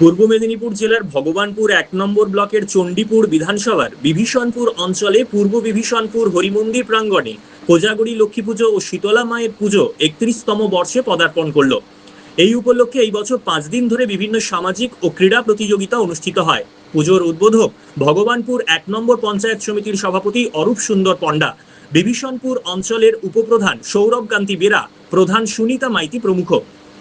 পূর্ব মেদিনীপুর জেলার ভগবানপুর এক নম্বর ব্লকের চণ্ডীপুর বিধানসভার বিভীষণপুর অঞ্চলে পূর্ব বিভীষণপুর হরিমন্দির প্রাঙ্গণে কোজাগরী, লক্ষ্মী পুজো ও শীতলা মায়ের পুজো একত্রিশতম বর্ষে পদার্পণ করল। এই উপলক্ষে এই বছর পাঁচ দিন ধরে বিভিন্ন সামাজিক ও ক্রীড়া প্রতিযোগিতা অনুষ্ঠিত হয়। পুজোর উদ্বোধক ভগবানপুর এক নম্বর পঞ্চায়েত সমিতির সভাপতি অরূপ সুন্দর পণ্ডা, বিভীষণপুর অঞ্চলের উপপ্রধান সৌরভ কান্তি বেরা, প্রধান সুনিতা মাইতি প্রমুখ।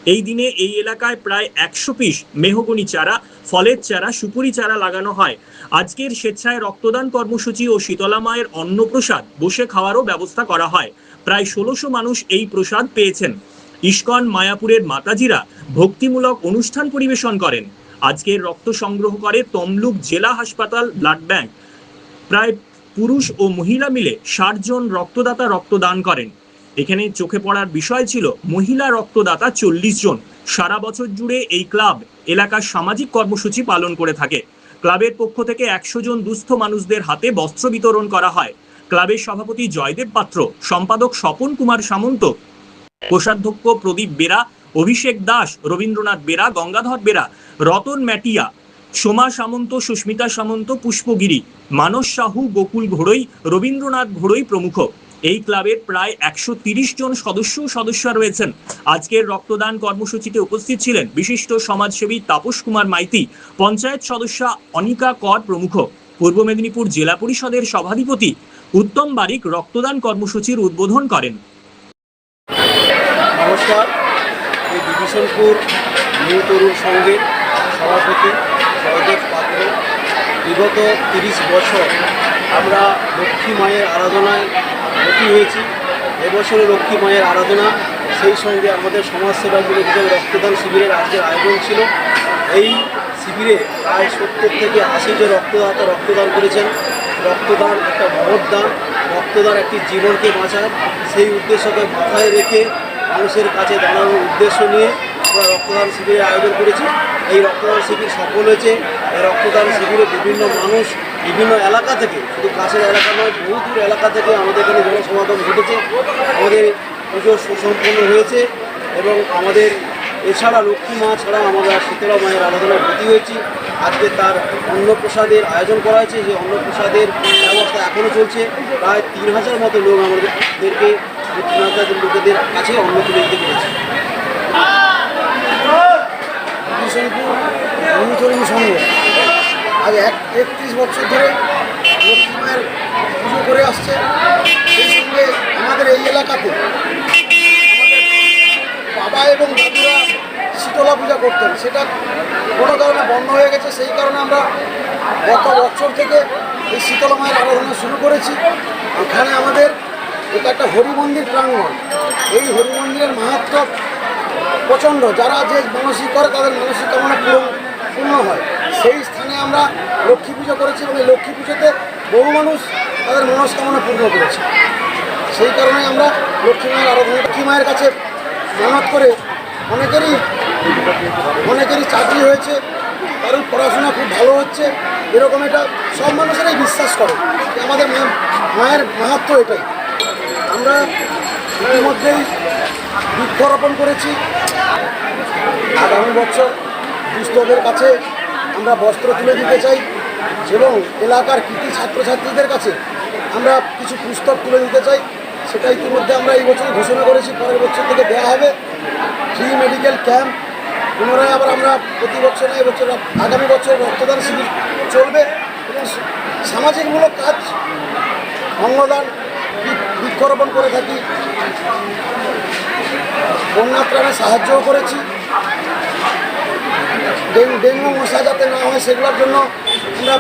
এই দিনে এই এলাকায় প্রায় একশো পিস মেহগনি চারা, ফলের চারা, সুপুরি চারা লাগানো হয়। আজকের স্বেচ্ছায় রক্তদান কর্মসূচি ও শীতলা মায়ের অন্নপ্রসাদ বসে খাওয়ারও ব্যবস্থা করা হয়। প্রায় ষোলোশো মানুষ এই প্রসাদ পেয়েছেন। ইস্কন, মায়াপুরের মাতাজিরা ভক্তিমূলক অনুষ্ঠান পরিবেশন করেন। আজকের রক্ত সংগ্রহ করে তমলুক জেলা হাসপাতাল ব্লাড ব্যাংক। প্রায় পুরুষ ও মহিলা মিলে ষাট জন রক্তদাতা রক্তদান করেন। এখানে চোখে পড়ার বিষয় ছিল মহিলা রক্তদাতা চল্লিশ জন। সারা বছর জুড়ে এই ক্লাব এলাকার সামাজিক কর্মসূচি পালন করে থাকে। ক্লাবের পক্ষ থেকে একশো জন দুস্থ মানুষদের হাতে বস্ত্র বিতরণ করা হয়। ক্লাবের সভাপতি জয়দেব পাত্র, সম্পাদক স্বপন কুমার সামন্ত, কোষাধ্যক্ষ প্রদীপ বেরা, অভিষেক দাস, রবীন্দ্রনাথ বেরা, গঙ্গাধর বেরা, রতন ম্যাটিয়া, সোমা সামন্ত, সুস্মিতা সামন্ত, পুষ্পগিরি, মানস সাহু, গোকুল ঘোড়ই, রবীন্দ্রনাথ ঘোড়ই প্রমুখ। এই ক্লাবের প্রায় একশো জন সদস্য সদস্য রয়েছেন। আজকের রক্তদান কর্মসূচিতে উপস্থিত ছিলেন বিশিষ্ট সমাজসেবী তাপস কুমার মাইতি, পঞ্চায়েত সদস্যা অনিকা কর প্রমুখ, পূর্ব মেদিনীপুর জেলা পরিষদের সভাধিপতি উত্তম বারিক রক্তদান কর্মসূচির উদ্বোধন করেন। নমস্কার বিভীষণপুর নিউ তরুণ জয়দেব পাত্র বিগত তিরিশ বছর আমরা লক্ষ্মী মায়ের আরাধনায় ব্রতী হয়েছি। এবছরে লক্ষ্মী মায়ের আরাধনা, সেই সঙ্গে আমাদের সমাজসেবাগুলো হিসেবে রক্তদান শিবিরের আজকের আয়োজন ছিল। এই শিবিরে প্রায় সত্তর থেকে আশি জন রক্তদাতা রক্তদান করেছেন। রক্তদান একটা দান রক্তদান একটি জীবনকে বাঁচায়। সেই উদ্দেশ্যকে মাথায় রেখে মানুষের কাছে দাঁড়ানোর উদ্দেশ্য নিয়ে আমরা রক্তদান শিবিরের আয়োজন করেছি। এই রক্তদান শিবির সফল হয়েছে। এই রক্তদান শিবিরে বিভিন্ন মানুষ বিভিন্ন এলাকা থেকে, শুধু কাছের এলাকা নয়, বহু দূর এলাকা থেকে আমাদের এখানে জনসমাগম ঘটেছে। আমাদের পুজো সুসম্পন্ন হয়েছে এবং আমাদের এছাড়া লক্ষ্মী মা ছাড়া আমরা শীতলা মায়ের আরাধনায় ভর্তি হয়েছি। আজকে তার অন্নপ্রসাদের আয়োজন করা হয়েছে। যে অন্নপ্রসাদের ব্যবস্থা এখনও চলছে। প্রায় তিন হাজার মতো লোক আমাদেরকে লোকেদের কাছে অন্ন তুলে দিতে পেরেছে। বিশনপুর অনুচরণ সংঘ আজ এক একত্রিশ বছর ধরে লক্ষ্মী মায়ের পুজো করে আসছে। সেই সঙ্গে আমাদের এই এলাকাতে বাবা এবং দাদুরা শীতলা পূজা করতেন। সেটা কোনো কারণে বন্ধ হয়ে গেছে। সেই কারণে আমরা গত বছর থেকে এই শীতলা মায়ের আরাধনা শুরু করেছি। এখানে আমাদের এটা একটা হরি মন্দির প্রাঙ্গণ। এই হরি মন্দিরের মাহাত্ম প্রচণ্ড। যারা যে মানসিক করে, তাদের মানসিক কামনা পূরণ, পূর্ণ হয়। সেই স্থানে আমরা লক্ষ্মী পুজো করেছি এবং এই লক্ষ্মী পুজোতে বহু মানুষ তাদের মনস্কামনা পূর্ণ করেছে। সেই কারণে আমরা লক্ষ্মী মায়ের আরাধনা, লক্ষ্মী মায়ের কাছে মানত করে অনেকেরই অনেকেরই চাকরি হয়েছে, কারোর পড়াশোনা খুব ভালো হচ্ছে। এরকম এটা সব মানুষেরাই বিশ্বাস করে আমাদের মায়ের মাহাত্ম এটাই। আমরা ইতিমধ্যেই বৃক্ষরোপণ করেছি। আগামী বছর দুস্থদের কাছে আমরা বস্ত্র তুলে দিতে চাই এবং এলাকার কৃতি ছাত্রছাত্রীদের কাছে আমরা কিছু পুস্তক তুলে দিতে চাই। সেটা ইতিমধ্যে আমরা এই বছর ঘোষণা করেছি, পরের বছর থেকে দেওয়া হবে। ফ্রি মেডিকেল ক্যাম্প, পুনরায় আবার আমরা প্রতি বছর এবছর আগামী বছর রক্তদান শিবির চলবে এবং সামাজিকমূলক কাজ অঙ্গদান বৃক্ষরোপণ করে থাকি। বন্যা সাহায্যও করেছি। ডেঙ্গু ডেঙ্গু মশা যাতে না হয়, সেগুলোর জন্য আমরা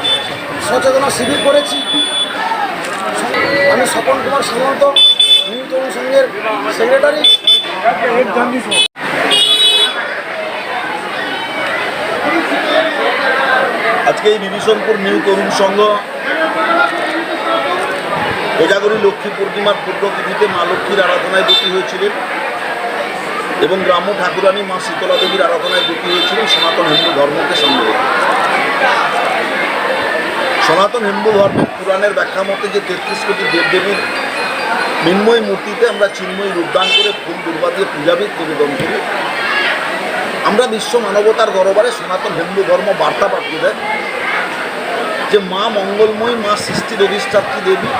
সচেতনা শিবির করেছি। আমি স্বপন কুমার সামন্ত নিউ তরুণ সংঘের সেক্রেটারি। আজকে এই বিভীষণপুর নিউ তরুণ সংঘ কোজাগরী লক্ষ্মী পূর্ণিমার পূর্বতিথিতে মা লক্ষ্মীর আরাধনায় ব্রতী হয়েছিলেন এবং গ্রাম্য ঠাকুরানী মা শীতলা দেবীর আরাধনায় ব্রতী হয়েছিলেন সনাতন হিন্দু ধর্মকে সঙ্গে সনাতন হিন্দু ধর্মের পুরাণের ব্যাখ্যা মতে যে তেত্রিশ কোটি দেবদেবীর মৃন্ময় মূর্তিতে আমরা চিন্ময় রূপদান করে ফুল দুর্বা দিয়ে পূজাবিদ নিবেদন করি। আমরা বিশ্ব মানবতার দরবারে সনাতন হিন্দু ধর্ম বার্তা পাঠিয়ে দেয় যে মা মঙ্গলময়ী, মা সৃষ্টির অধিষ্ঠাত্রী দেবী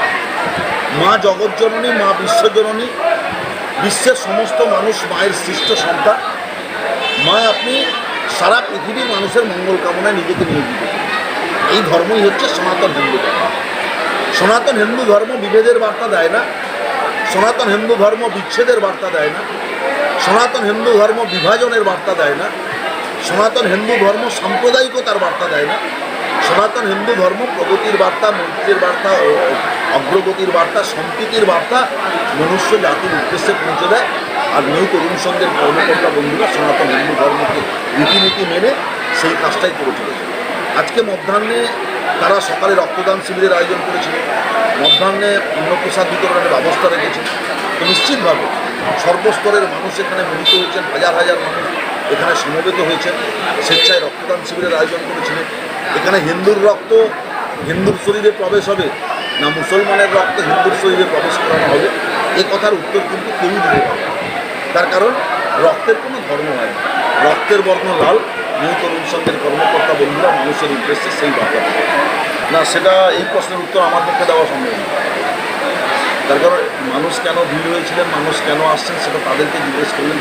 মা জগৎজননী মা বিশ্বজননী, বিশ্বের সমস্ত মানুষ মায়ের সৃষ্ট সন্তান। মা, আপনি সারা পৃথিবীর মানুষের মঙ্গল কামনায় নিজেকে নিয়োজিত। করুন। এই ধর্মই হচ্ছে সনাতন হিন্দু ধর্ম। সনাতন হিন্দু ধর্ম বিভেদের বার্তা দেয় না। সনাতন হিন্দু ধর্ম বিচ্ছেদের বার্তা দেয় না। সনাতন হিন্দু ধর্ম বিভাজনের বার্তা দেয় না। সনাতন হিন্দু ধর্ম সাম্প্রদায়িকতার বার্তা দেয় না। সনাতন হিন্দু ধর্ম, প্রগতির বার্তা মৈত্রের বার্তা ও অগ্রগতির বার্তা, সম্প্রীতির বার্তা মনুষ্য জাতির উদ্দেশ্যে পৌঁছে দেয়। আর নিউ তরুণ সঙ্গের কর্মকর্তা বন্ধুরা, সনাতন হিন্দু ধর্মকে রীতিনীতি মেনে সেই কাজটাই করে চলেছে। আজকে মধ্যাহ্নে তারা সকালে রক্তদান শিবিরের আয়োজন করেছিল। মধ্যাহ্নে অন্নপ্রসাদ বিতরণের ব্যবস্থা রেখেছে। তো নিশ্চিতভাবে সর্বস্তরের মানুষ এখানে মিলিত হয়েছেন, হাজার হাজার মানুষ এখানে সমবেত হয়েছেন। স্বেচ্ছায় রক্তদান শিবিরের আয়োজন করেছিলেন। এখানে হিন্দুর রক্ত হিন্দুর শরীরে প্রবেশ হবে না মুসলমানের রক্ত হিন্দুর শরীরে প্রবেশ করানো হবে? এ কথার উত্তর কিন্তু কেউই দিতে পারবে না। তার কারণ, রক্তের কোনো ধর্ম হয় না রক্তের বর্ণ লাল, নিউ তরুণ সংঘের কর্মকর্তা বন্ধুরা মানুষের উদ্দেশ্যে সেই বার্তা না, সেটা এই প্রশ্নের উত্তর আমার পক্ষে দেওয়া সম্ভব না। তার কারণ, মানুষ কেন ভিড় হয়েছিলেন, মানুষ কেন আসছেন, সেটা তাদেরকে জিজ্ঞেস করলেন